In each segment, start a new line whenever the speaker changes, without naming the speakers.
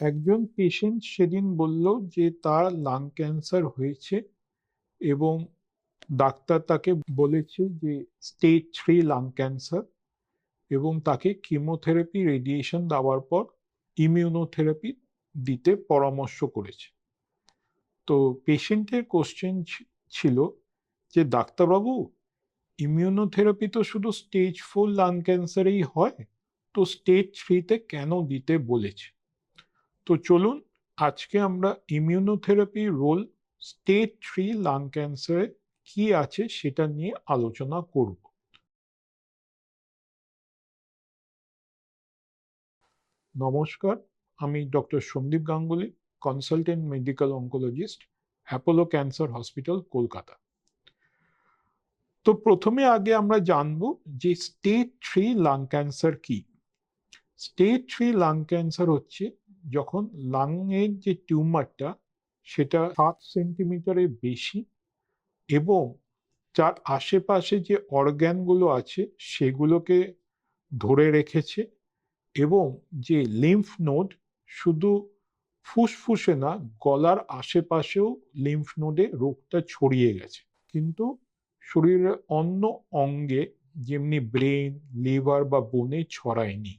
একজন পেশেন্ট সেদিন বলল যে তার লাং ক্যান্সার হয়েছে এবং ডাক্তার তাকে বলেছে যে স্টেজ থ্রি লাং ক্যান্সার এবং তাকে কিমোথেরাপি রেডিয়েশন দেওয়ার পর ইমিউনোথেরাপি দিতে পরামর্শ করেছে। তো পেশেন্টের কোশ্চেন ছিল যে, ডাক্তারবাবু ইমিউনোথেরাপি তো শুধু স্টেজ ফোর লাং ক্যান্সারেই হয়, তো স্টেজ থ্রিতে কেন দিতে বলেছে? তো চলুন আজকে আমরা immunotherapy role stage three lung ক্যান্সারে কি আছে সেটা নিয়ে আলোচনা করব। নমস্কার, আমি doctor Sandip Ganguly consultant medical oncologist Apollo cancer hospital Kolkata. তো প্রথমে আগে আমরা জানব যে স্টেজ থ্রি লাং ক্যান্সার কি? স্টেজ থ্রি লাং ক্যান্সার হচ্ছে যখন লাংয়ের যে টিউমারটা, সেটা সাত সেন্টিমিটারের বেশি এবং যার আশেপাশে যে অর্গ্যানগুলো আছে, সেগুলোকে ধরে রেখেছে এবং যে লিম্ফ নোড শুধু ফুসফুসে না, গলার আশেপাশেও লিম্ফ নোডে রোগটা ছড়িয়ে গেছে। কিন্তু শরীরের অন্য অঙ্গে যেমনি ব্রেন, লিভার বা বোনে ছড়ায়নি।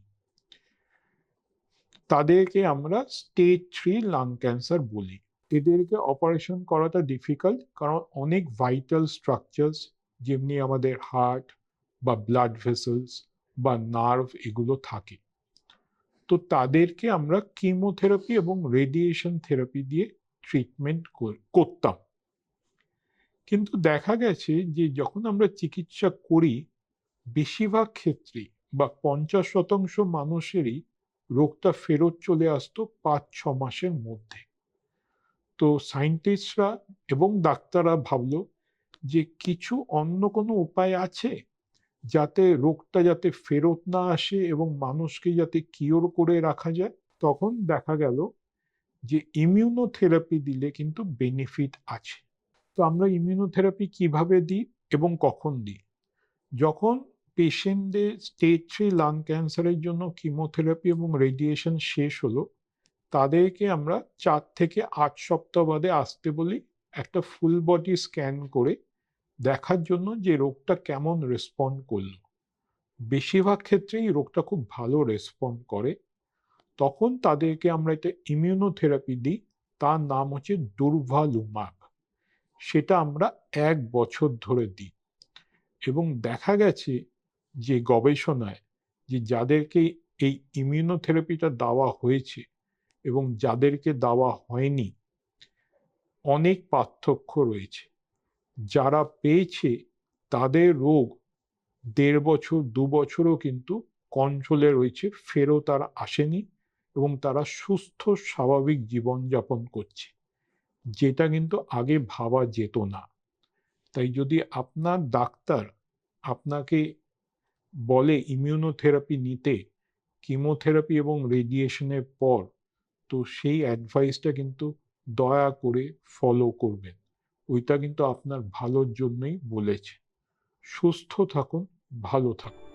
তাদেরকে আমরা স্টেজ থ্রি লাং ক্যান্সার বলি। এদেরকে অপারেশন করাটা ডিফিকাল্ট কারণ অনেক ভাইটাল স্ট্রাকচারস যেমনি আমাদের হার্ট বা ব্লাড ভেসেলস বা নার্ভ এগুলো থাকে। তো তাদেরকে আমরা কিমোথেরাপি এবং রেডিয়েশন থেরাপি দিয়ে ট্রিটমেন্ট করতাম। কিন্তু দেখা গেছে যে যখন আমরা চিকিৎসা করি, বেশিরভাগ ক্ষেত্রেই বা পঞ্চাশ শতাংশ মানুষেরই রোগটা ফেরত চলে আসতো পাঁচ, ছ মাসের মধ্যে। তো সায়েন্টিস্টরা এবং ডাক্তাররা ভাবলো যে কিছু অন্য কোনো উপায় আছে যাতে রোগটা যাতে ফেরত না আসে এবং মানুষকে যাতে কিওর করে রাখা যায়? তখন দেখা গেল যে ইমিউনোথেরাপি দিলে কিন্তু বেনিফিট আছে। তো আমরা ইমিউনোথেরাপি কীভাবে দিই এবং কখন দিই? যখন পেশেন্টদের স্টেজ থ্রি লাং ক্যান্সারের জন্য কিমোথেরাপি এবং রেডিয়েশন শেষ হলো। তাদেরকে আমরা চার থেকে আট সপ্তাহ বাদে আসতে বলি, একটা ফুল বডি স্ক্যান করে দেখার জন্য যে রোগটা কেমন রেসপন্ড করল। বেশিরভাগ ক্ষেত্রেই রোগটা খুব ভালো রেসপন্ড করে। তখন তাদেরকে আমরা একটা ইমিউনোথেরাপি দিই, তার নাম হচ্ছে দুর্ভালুমাব সেটা আমরা এক বছর ধরে দিই। এবং দেখা গেছে যে গবেষণায় যে যাদেরকে এই ইমিউনোথেরাপিটা দেওয়া হয়েছে এবং যাদেরকে দেওয়া হয়নি, অনেক পার্থক্য রয়েছে। যারা পেয়েছে তাদের রোগ দেড় বছর, দু বছরও কিন্তু কন্ট্রোলে রয়েছে, ফেরও তারা আসেনি এবং তারা সুস্থ, স্বাভাবিক জীবনযাপন করছে। যেটা কিন্তু আগে ভাবা যেত না। তাই যদি আপনার ডাক্তার আপনাকে বলে ইমিউনোথেরাপি নিতে কিমোথেরাপি এবং রেডিয়েশনের পর, তো সেই অ্যাডভাইসটা কিন্তু দয়া করে ফলো করবেন। ওইটা কিন্তু আপনার ভালোর জন্যই বলেছে। সুস্থ থাকুন, ভালো থাকুন।